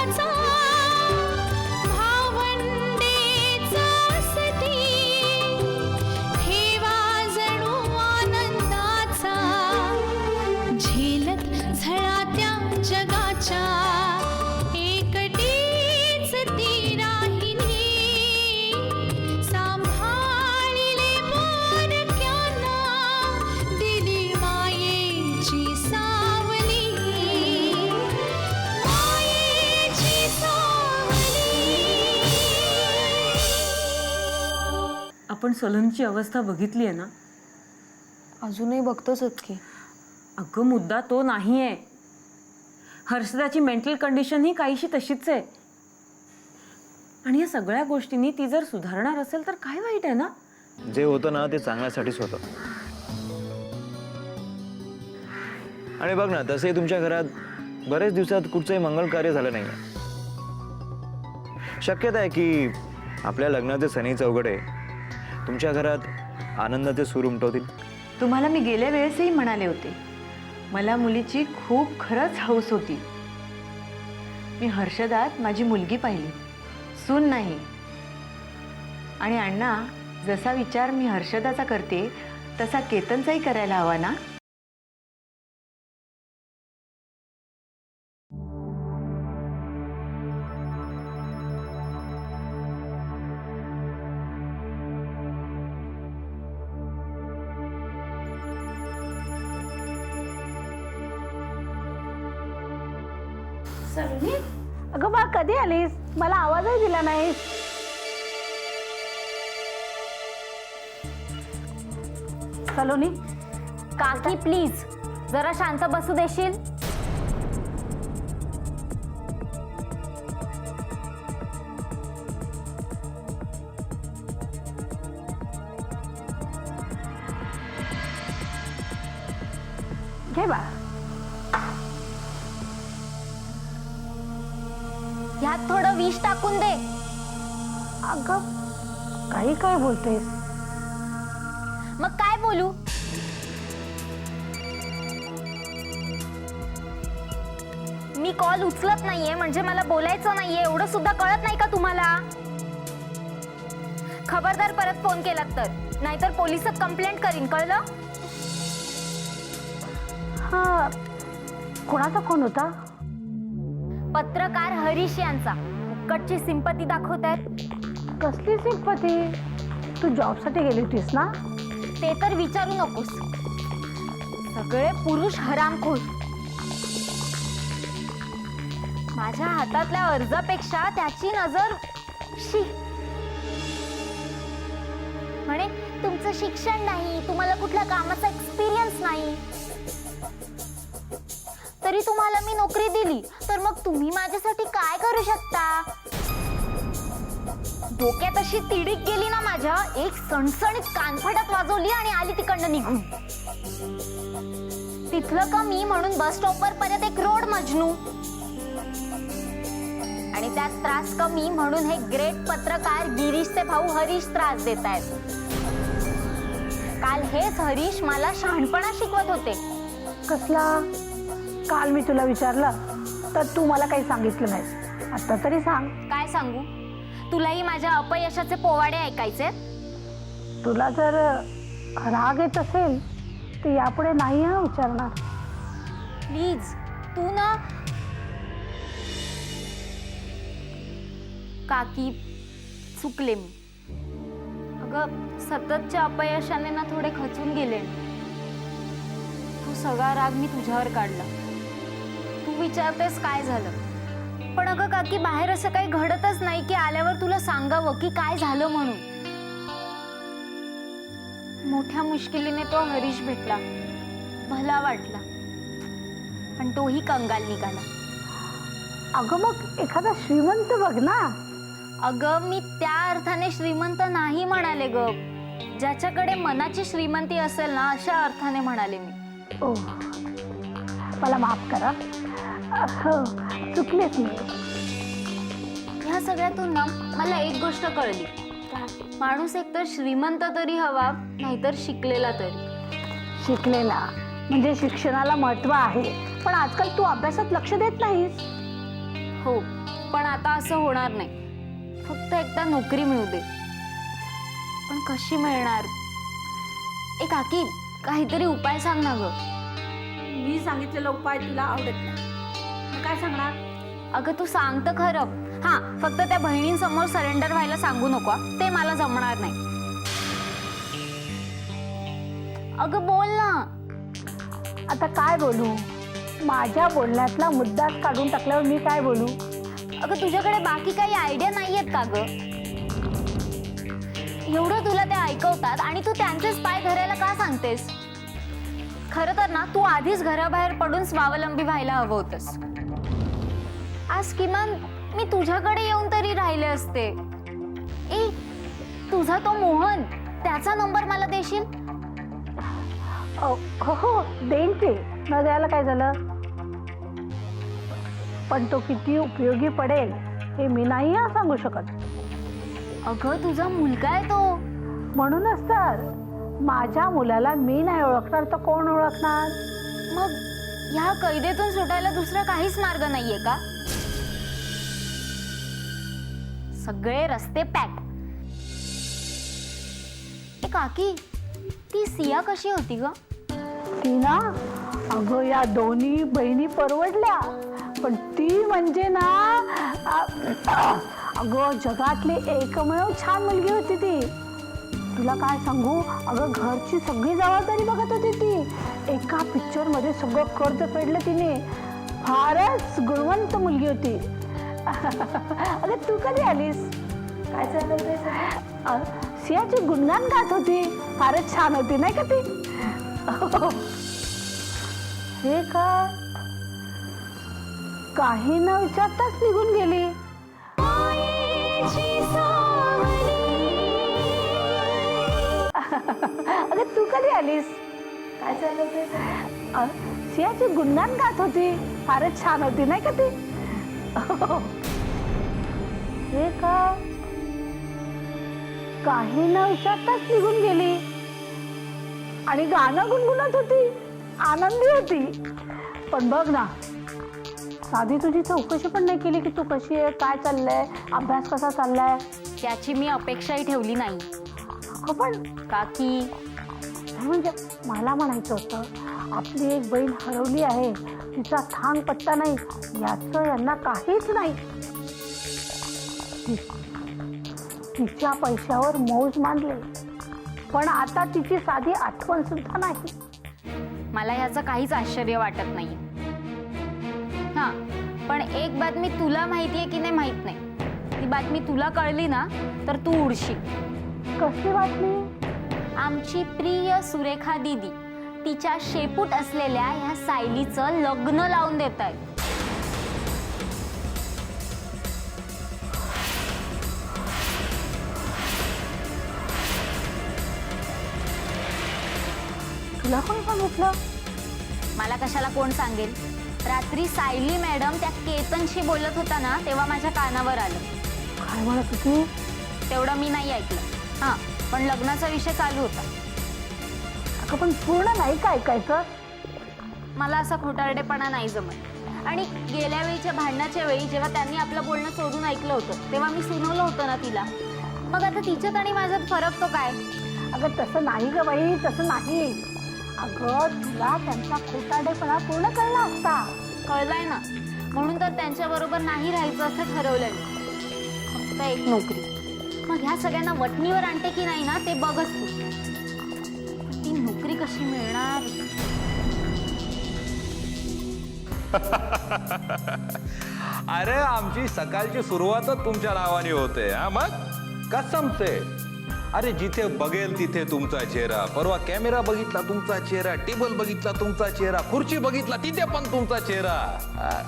hearts आपण सलूनची अवस्था बघितली आहे ना? अजूनही बघतोच की. अगं मुद्दा तो नाही आहे हर्षदाची मेंटल कंडिशन ही काहीशी तशीच आहे. आणि या सगळ्या गोष्टींनी ती जर सुधारणार असेल तर काय वाईट आहे ना? जे होतं ना ते चांगल्यासाठीच होतं. आणि बघ ना तसे तुमच्या घरात बरेच दिवसात कुठचंही मंगल कार्य झालं नाही शक्यता आहे की आपल्या लग्नाचे सनी चौघडे तुमच्या घरात आनंदाचे सूर उमटवतील? तुम्हाला मी गेल्या वेळेसही म्हणाले होते मला मुलीची खूप खरंच हौस होती. मी हर्षदात माझी मुलगी पाहिली सून नाही. आणि अण्णा जसा विचार मी हर्षदाचा करते तसा केतनचाही करायला हवा ना? आवाजही सलोनी काकी प्लीज जरा शांत बसू देशील? घे बा ह्यात थोडं विष टाकून दे. अगं काही काय बोलतेस? मग काय बोलू? मी कॉल उचलत नाहीये म्हणजे मला बोलायचं नाहीये एवढं सुद्धा कळत नाही का तुम्हाला? खबरदार परत फोन केलात तर. नाहीतर पोलिसात कंप्लेंट करीन कळलं? हा कोणाचा फोन होता? पत्रकार हरीश यांचा. फुकटची सिंपती दाखवतायत. कसली सिंपती तू जॉबसाठी गेली होतीस ना? ते तर विचारू नकोस. सगळे पुरुष हरामखोर. माझ्या हातातल्या अर्जापेक्षा त्याची नजर शी. म्हणे तुमचं शिक्षण नाही तुम्हाला कुठल्या कामाचा एक्सपिरियन्स नाही. तरी तुम्हाला मी नोकरी दिली तर मग तुम्ही माझ्यासाठी काय करू शकता? डोक्यात अशी तिडीक गेली ना माझ्या एक सणसणीत कानफटात वाजवली आणि आली तिकडनं निघून. तिथलं का मी म्हणून बस स्टॉपवर परत एक रोड मजनू. आणि त्यात त्रास कमी म्हणून हे ग्रेट पत्रकार गिरीशचे भाऊ हरीश त्रास देत आहेत काल हेच हरीश मला शहाणपणा शिकवत होते. कसला? काल मी तुला विचारलं तर तू मला काही सांगितलं नाहीस. आता तरी सांग. काय सांगू? तुलाही माझ्या अपयशाचे पोवाडे ऐकायचे? तुला जर राग येत असेल तर यापुढे नाही हा विचारणार. प्लीज तू ना. काकी चुकले मी. अगं सततच्या अपयशाने ना थोडे खचून गेले. तू सगळा राग मी तुझ्यावर काढला. तू विचारतेस काय झालं? पण अगं काकी बाहेर असं काही घडतच नाही की आल्यावर सांगावं की काय झालं म्हणून. मोठ्या मुश्किलीने तो हरीश भेटला. भला वाटला. पण तोही कंगाल निघाला. अगं मग एखादा श्रीमंत बघ ना. अगं मी त्या अर्थाने श्रीमंत नाही म्हणाले ग. ज्याच्याकडे मनाची श्रीमंती असेल ना अशा अर्थाने म्हणाले मी. ओ मला माफ करा. हो चुकलेच मी. ह्या सगळ्यातून ना मला एक गोष्ट कळली. माणूस एकतर श्रीमंत तरी हवा नाहीतर शिकलेला तरी. शिकलेला. म्हणजे शिक्षणाला महत्त्व आहे. पण आजकाल तू अभ्यासात लक्ष देत नाहीस. हो पण आता असं होणार नाही. फक्त एकदा नोकरी मिळू दे. पण कशी मिळणार? ए काकी काहीतरी उपाय सांग ना ग. मी सांगितलेला उपाय तुला आवडत नाही. काय सांगणार? अगं तू सांग तर खरं. हा फक्त त्या बहिणींसमोर सरेंडर व्हायला सांगू नको. ते मला जमणार नाही. अगं बोल ना. आता काय बोलू? माझ्या बोलण्यातला मुद्दाच काढून टाकल्यावर मी काय बोलू? अगं तुझ्याकडे बाकी काही आयडिया नाहीयेत का ग? एवढं तुला ते ऐकवतात आणि तू त्यांचेच पाय धरायला का सांगतेस? खरं तर ना तू आधीच घराबाहेर पडून स्वावलंबी व्हायला हवं होतंस. आज किमान मी तुझ्याकडे येऊन तरी राहिले असते. ए तुझा तो मोहन त्याचा नंबर मला देशील? हो हो देईन की. न द्यायला काय झालं? पण तो किती उपयोगी पडेल हे मी नाही हा सांगू शकत. अगं तुझा मुलगा आहे तो. म्हणूनच तर माझ्या मुलाला मी नाही ओळखणार तर कोण ओळखणार? मग ह्या कैदेतून सुटायला दुसरा काहीच मार्ग नाहीये का? सगळे रस्ते पॅक. ए काकी ती सिया कशी होती ग? ती ना अगं या दोन्ही बहिणी परवडल्या. पण ती म्हणजे ना अगं जगातली एकमेव छान मुलगी होती ती. तुला काय सांगू? अगं घरची सगळी जबाबदारी बघत होती ती. एका पिक्चरमध्ये सगळं कर्ज फेडलं तिने. फारच गुणवंत मुलगी होती. अगं तू कधी आलीस? काय चाललं सियाची गुणगान गात होती. फारच छान होती नाही का ती? हे काय काही न विचारताच निघून गेली. अगं तू कधी आलीस? काय चाललं सियाची गुणगान गात होती. फारच छान होती नाही का ती? हे काय काही न विचारताच निघून गेली. आणि गाणं गुणगुणत होती. आनंदी होती. पण बघ ना साधी तुझी चौकशी पण नाही केली की तू कशी आहे काय चाललंय अभ्यास कसा चाललाय? त्याची मी अपेक्षाही ठेवली नाही. अगं पण काकी नाही म्हणजे मला म्हणायचं होतं आपली एक बहीण हरवली आहे तिचा थांग पत्ता नाही याचं यांना काहीच नाही. तिच्या पैशावर मौज मानले पण आता तिची साधी आठवण सुद्धा नाही. मला ह्याचं काहीच आश्चर्य वाटत नाही. हा पण एक बातमी तुला माहितीये की नाही माहीत नाही. ती बातमी तुला कळली ना तर तू उडशील. कसली बातमी? आमची प्रिय सुरेखा दिदी तिच्या शेपूट असलेल्या ह्या सायलीचं लग्न लावून देत आहेत तुला कोणी सांगितलं मला कशाला कोण सांगेल? रात्री सायली मॅडम त्या केतनशी बोलत होता ना तेव्हा माझ्या कानावर आलं. काय म्हणत होती? तेवढं मी नाही ऐकलं. हां पण लग्नाचा विषय चालू होता. अगं पण पूर्ण नाही का ऐकायचं? मला असा खोटारडेपणा नाही जमत. आणि गेल्या वेळीच्या भांडणाच्या वेळी जेव्हा त्यांनी आपलं बोलणं सोडून ऐकलं होतं तेव्हा मी सुनवलं होतं ना तिला. मग आता तिच्यात आणि माझ्यात फरक तो काय? अगं तसं नाही ग बाई तसं नाही. अगं तुला त्यांचा खोटाडेपणा पूर्ण कळला असता. कळलंय ना. म्हणून तर त्यांच्याबरोबर नाही राहायचं असं ठरवलं मी. फक्त एक नोकरी. मग ह्या सगळ्यांना वटणीवर आणते की नाही ना ते बघच तू. ती नोकरी कशी मिळणार? अरे आमची सकाळची सुरुवातच तुमच्या नावाने होते हा मग? कसम से अरे जिथे बघेल तिथे तुमचा चेहरा. परवा कॅमेरा बघितला तुमचा चेहरा टेबल बघितला तुमचा चेहरा खुर्ची बघितला तिथे पण तुमचा चेहरा.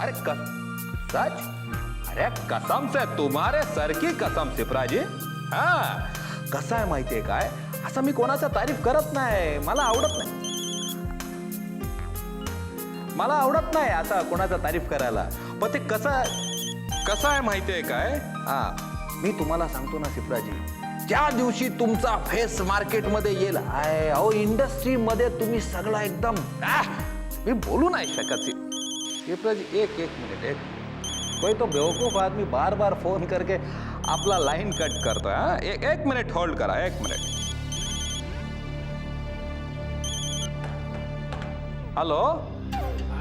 अरे सच? अरे कसम से तुम्हारे सारखी कसम से प्राजी. हा कसं आहे माहितीये काय? असं मी कोणाचा तारीफ करत नाही. मला आवडत नाही. मला आवडत नाही आता कोणाचा तारीफ करायला. पण ते कसं कसं आहे माहितीये काय? हा मी तुम्हाला सांगतो ना सिप्राजी ज्या दिवशी तुमचा फेस मार्केटमध्ये येईल. आय अहो इंडस्ट्रीमध्ये तुम्ही सगळा एकदम आह, मी बोलू नाही शकत. एक एक मिनिट एक. कोई तो बेवकूफ आदमी बार बार फोन करके आपला लाईन कट करतोय हा? एक एक मिनिट होल्ड करा एक मिनिट. हॅलो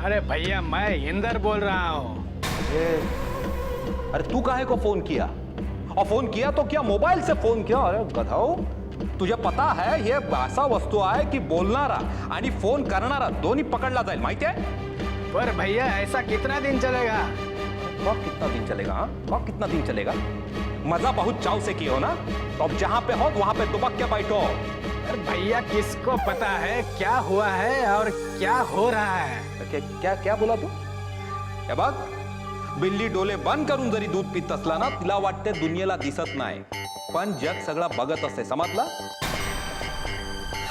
अरे भैया मैं इंदर बोल रहा हूँ। अरे अरे तू काहे को फोन किया? और फ़ोन किया तो क्या? मोबाईल से फ़ोन किया? अरे गधाओ तुझे पता है ये असा वस्तू आहे की बोलणारा आणि फ़ोन करणारा दोन्ही पकडला जाईल माहिती आहे? पर भैया ऐसा कितना दिन चलेगा? वह कितना दिन चलेगा हाँ? वह कितना दिन चलेगा। मज़ा बहुत चाव से किए हो ना? तो अब जहाँ पे हो वहाँ पे दुबक के बैठो। अरे भैया किसको पता है क्या हुआ है और क्या हो रहा है? क्या क्या क्या बोला तू? हे बघ बिल्ली डोले बंद करून जरी दूध पित असला ना तिला वाटते दुनियेला दिसत नाही. पण जग सगळं बघत असते समजला?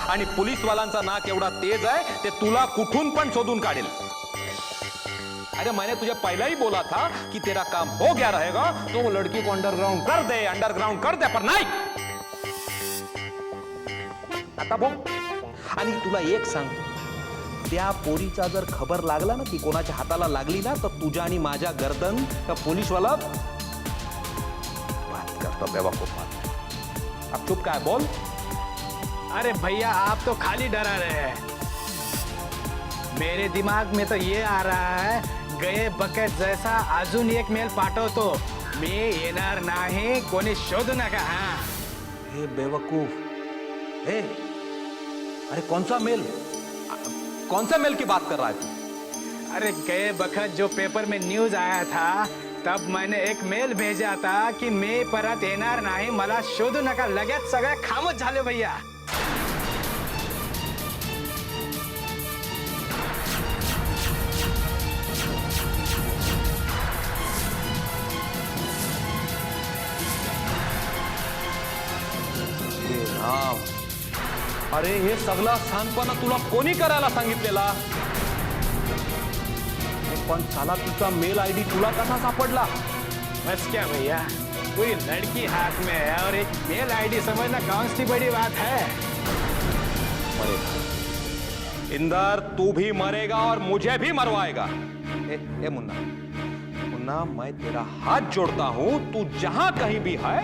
आणि पोलीसवालांचा नाक एवढा तेज आहे ते तुला कुठून पण शोधून काढेल. अरे मैंने तुझे पहले ही बोला था कि तेरा काम हो गया रहेगा तो वो लड़की को अंडरग्राउंड कर दे अंडरग्राउंड कर दे पर नाही! आता बो आणि तुला एक सांग त्या पोरीचा जर खबर लागला ना ती कोणाच्या हाताला लागली ना तर तुझ्या आणि माझ्या गर्दन त्या पोलीसवाला बात करतो बात अब चुप काय बोल. अरे भैया आप तो खाली डरा रहे हैं। मेरे दिमाग में तो ये आ रहा है गए बकेट जैसा अजून एक मेल पाठवतो मी येणार नाही कोणी शोधू नका हा। हे बेवकूफ। हे अरे सा मेल? कौन सा मेल की बात कर रहा है तू? अरे गए बखत जो पेपर में न्यूज़ आया था, तब मैंने एक मेल भेजा था कि मैं परत येणार नाही, मला शोधू नका, लगेच सगळे खामच झाले भैया। अरे हे सगळा सांगपणा तुला कोणी करायला सांगितलेला? पण साला तुझा मेल आय डी तुला कसा सापडला? बस क्या भैया कोई लड़की हाथ में है और एक मेल आईडी समझना कौन सी बड़ी बात है। मरेगा इंदर तू भी मरेगा और मुझे भी मरवाएगा। ए, ए मुन्ना मुन्ना मैं तेरा हाथ जोड़ता हूं तू जहां कहीं भी है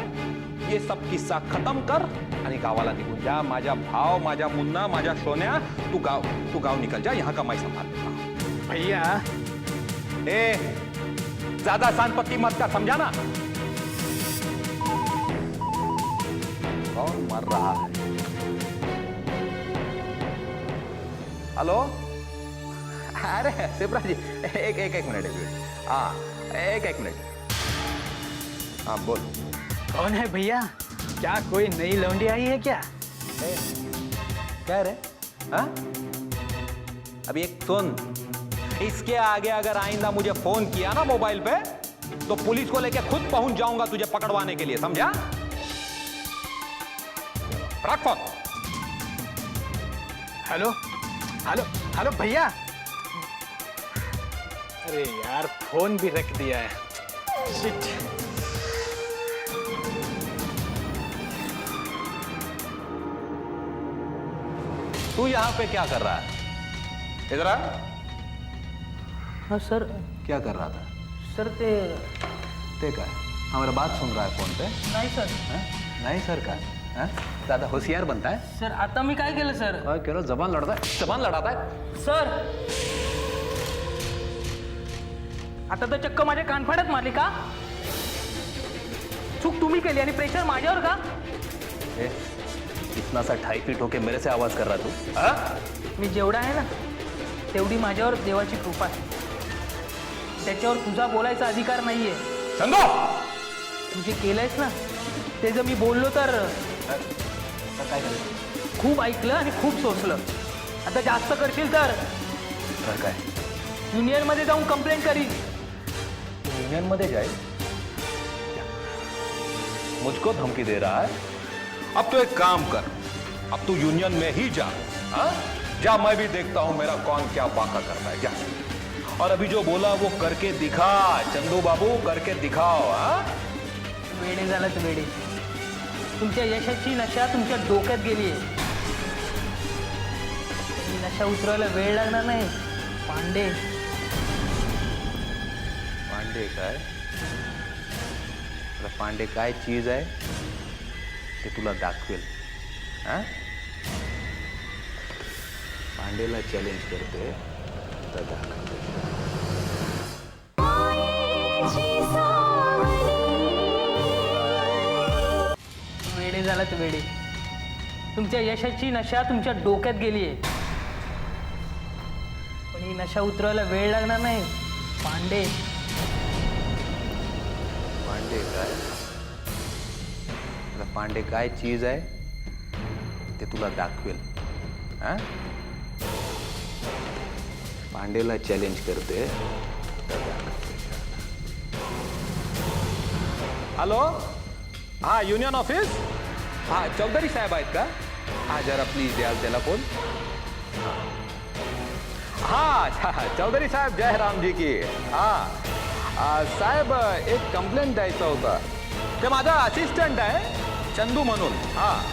ये सब किस्सा खत्म कर। आणि गावाला निघून जा माझ्या भाव माझ्या मुन्ना माझ्या सोन्या तू गाव तू गाव निकल जा यहाँ का मैं संभाल. भैया। ए ज़्यादा सांपत्ति मत का समझा ना? कौन मर रहा है? हेलो? अरे शिवराज जी एक एक एक मिनट एक मिनट। हाँ एक एक मिनट। हाँ बोल। कौन है भैया? क्या कोई नई लौंडी आई है क्या? ए, क्या रे हाँ? अभी एक सुन। इसके आगे अगर आइंदा मुझे फ़ोन किया ना मोबाइल पे तो पुलिस को लेके खुद पहुँच जाऊँगा तुझे पकड़वाने के लिए समझा? रख फ़ोन। हेलो? हेलो? हेलो भैया? अरे यार फ़ोन भी रख दिया है। शिट। तू यहाँ पे क्या कर रहा है? इधर आ। हाँ सर। क्या कर रहा था? सर ते ते काय हमारा बात सुन रहा है फोन पे। नाही सर। हाँ? नहीं सर का? हाँ? ज्यादा होशियार बनता है? सर आता मी काय केलं सर? कह रहा जबान लड़ता है। जबान लड़ाता है? सर। आता तर चक्क माझ्या कानफाड्यात मारली का? चूक तुम्ही केली आणि प्रेशर माझ्यावर का? ए, इतना सा ढाई फीट होके मेरे से आवाज कर रहा तू. हाँ? मी जेवढा आहे ना तेवढी माझ्यावर देवाची कृपा आहे. त्याच्यावर तुझा बोलायचा अधिकार नाहीये. चंदू तू जे केलंयस ना ते जर मी बोललो तर काय करायचं खूप ऐकलं आणि खूप सोसलं. आता जास्त करशील तर? तर काय? युनियनमध्ये जाऊन कंप्लेंट करीन. यूनियन में जाए मुझको धमकी दे रहा है। अब तो एक काम कर अब तू यूनियन में ही जा। हाँ? जा मैं भी देखता हूं मेरा कौन क्या बाका करता है। जा। और अभी जो बोला वो करके दिखा चंदू बाबू करके दिखाओ हाँ? वेडे झालात वेडे। तुमच्या यशाची नशा तुमच्या डोक्यात गेली आहे. नशा उतरवायला वेळ लागणार नाही. पांडे. पांडे काय? पांडे काय चीज आहे? ते तुला दाखवेल. हा? पांडेला चॅलेंज करते. तर दाखवते. वेडे झालात वेडे. तुमच्या यशाची नशा तुमच्या डोक्यात गेली आहे पण ही नशा उतरवायला वेळ लागणार नाही. पांडे पांडे काय? पांडे काय चीज आहे ते तुला दाखवेल. हा? पांडेला चॅलेंज करते. हॅलो हा युनियन ऑफिस हा चौधरी साहेब आहेत का? हा जरा प्लीज द्याल त्याला फोन हा चौधरी साहेब जय रामजी की. हा साहेब एक कंप्लेंट द्यायचा होता. ते माझा असिस्टंट आहे. चंदू म्हणून. हा.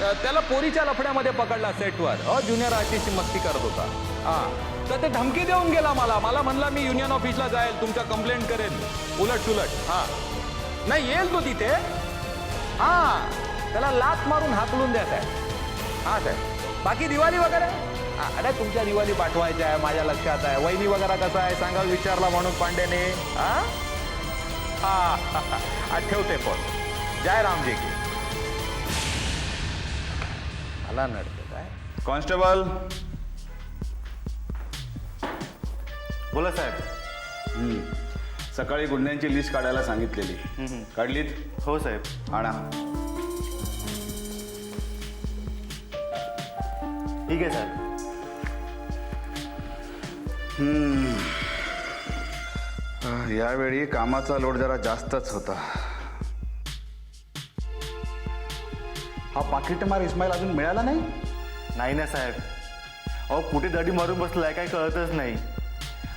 तर त्याला पोरीच्या लफड्यामध्ये पकडला सेटवर. अ ज्युनियर आर्टिस्ट मस्ती करत होता. हा. तर ते धमकी देऊन गेला मला. मला म्हणला मी युनियन ऑफिसला जाईल. तुमच्या कंप्लेंट करेन. उलट सुलट. हा. नाही येईल तो तिथे. हा. त्याला लात मारून हाकलून द्या साहेब हा साहेब बाकी दिवाळी वगैरे? अरे तुमच्या दिवाळी पाठवायच्या आहे माझ्या लक्षात आहे. वहिनी वगैरे कसा आहे? सांगा विचारला म्हणून पांडेने. हा? हा हा, हा, ठेवते फोन जय रामजी की. नडतं काय? कॉन्स्टेबल. बोला साहेब. सकाळी गुन्ह्यांची लिस्ट काढायला सांगितलेली. काढलीत? हो साहेब. आणा ठीक आहे साहेब. हम्म. यावेळी कामाचा लोड जरा जास्तच होता. हा पाकिटमार इस्माईल अजून मिळाला नाही? नाही ना साहेब. अहो कुठे दडी मारून बसलाय काय कळतच नाही.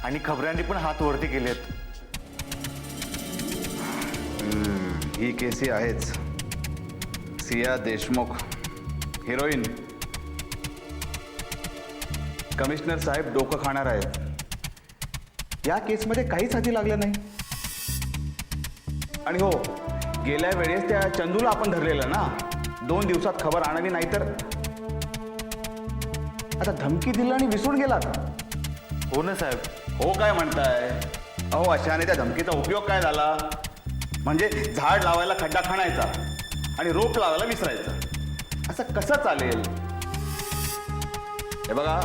आणि खबऱ्यांनी पण हात वरती केलेत. ही केसी आहेच. सिया देशमुख हिरोईन. कमिशनर साहेब डोकं खाणार आहेत. या केसमध्ये काहीच हाती लागलं नाही. आणि हो गेल्या वेळेस त्या चंदूला आपण धरलेलं ना? दोन दिवसात खबर आणावी नाही तर आता धमकी दिलं आणि विसरून गेलात? हो ना साहेब. हो काय म्हणताय? अहो अशाने त्या धमकीचा उपयोग काय झाला? म्हणजे झाड लावायला खड्डा खणायचा आणि रोप लावायला विसरायचं. असं कसं चालेल? हे बघा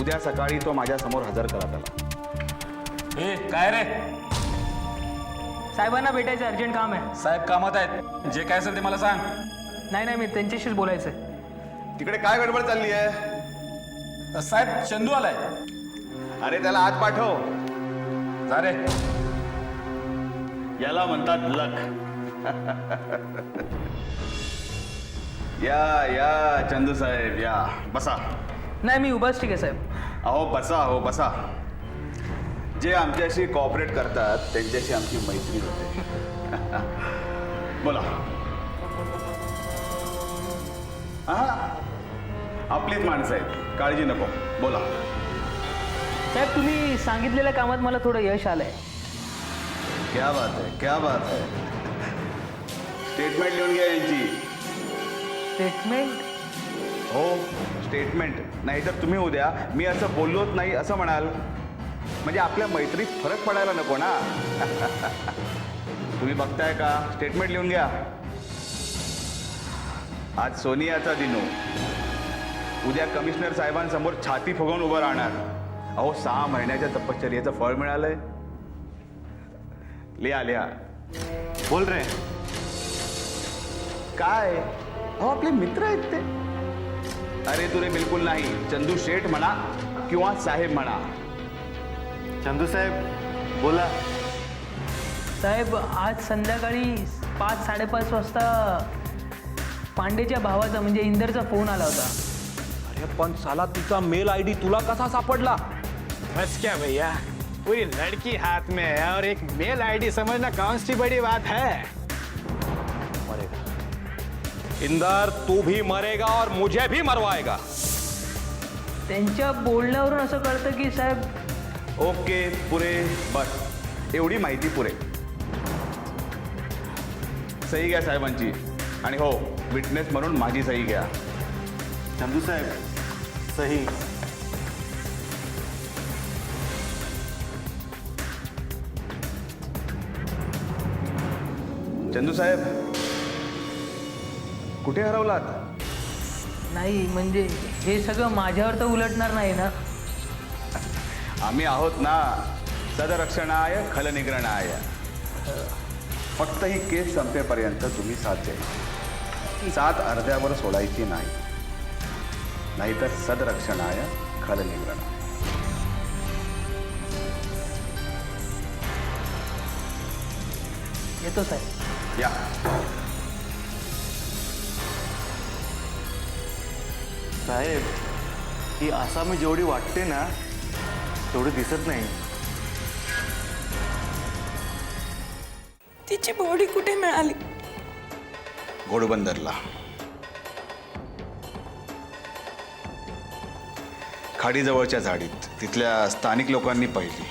उद्या सकाळी तो माझ्यासमोर हजर करा त्याला. ए काय रे? साहेबांना भेटायचं अर्जंट काम आहे. साहेब कामात आहेत. जे काय असेल ते मला सांग. नाही नाही मी त्यांच्याशीच बोलायचं आहे तिकडे काय गडबड चालली आहे? साहेब चंदू आलाय. अरे त्याला आत पाठव. जा रे. याला म्हणतात लक. या या चंदू साहेब या. बसा. नाही मी उभाच ठीक आहे साहेब. अहो बसा हो बसा. जे आमच्याशी कॉपरेट करतात त्यांच्याशी आमची मैत्री होते. बोला. हा. आपलीच माणसं आहेत. काळजी नको. बोला. साहेब तुम्ही सांगितलेल्या कामात मला थोडं यश आलंय. क्या बात आहे क्या बात आहे. स्टेटमेंट लिहून घ्या यांची. स्टेटमेंट हो स्टेटमेंट नाही तर तुम्ही उद्या मी असं बोललोच नाही असं म्हणाल. म्हणजे आपल्या मैत्रीत फरक पडायला नको ना. तुम्ही बघताय का? स्टेटमेंट लिहून घ्या. आज सोनियाचा दिनू उद्या कमिशनर साहेबांसमोर छाती फुगवून उभं राहणार. अहो सहा महिन्याच्या तपश्चर्याचं फळ मिळालंय. लिहा लिहा. बोल रे. काय? अहो आपले मित्र आहेत ते. अरे तुरे बिलकुल नाही. चंदू शेठ म्हणा किंवा साहेब म्हणा. चंदू साहेब बोला. साहेब आज संध्याकाळी पाच साडेपाच वाजता पांडेच्या भावाचा म्हणजे इंदरचा फोन आला होता. अरे पण साला तिचा मेल आय डी तुला कसा सापडला? बस क्या भैया? पूरी लड़की हाथ में है और एक मेल आईडी समझना कौन सी बड़ी बात है। इंदर तू भी मरेगा और मुझे भी मरवाएगा। त्यांच्या बोलण्यावरून असं कळतं की साहेब ओके पुरे बस. एवढी माहिती पुरे. सही घ्या साहेबांची. आणि हो विटनेस म्हणून माझी सही घ्या. चंदू साहेब सही. चंदू साहेब कुठे हरवलात? नाही म्हणजे हे सगळं माझ्यावर तर उलटणार नाही ना. आम्ही आहोत ना सदरक्षणाय खलनिग्रणाय फक्त ही केस संपेपर्यंत तुम्ही साथ द्यायची साथ अर्ध्यावर सोडायची नाही. नाहीतर सदरक्षणाय खलनिग्रणाय येतो साहेब. या. साहेब ही आसामी जेवढी वाटते ना तेवढी दिसत नाही. तिची बॉडी कुठे मिळाली? घोडबंदरला. खाडीजवळच्या झाडीत तिथल्या स्थानिक लोकांनी पाहिली.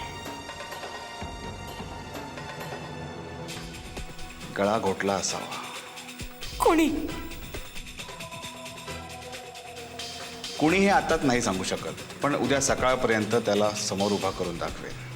गळा घोटला असावा. कोणी? कुणी हे आताच नाही सांगू शकत पण उद्या सकाळपर्यंत त्याला समोर उभा करून दाखवेल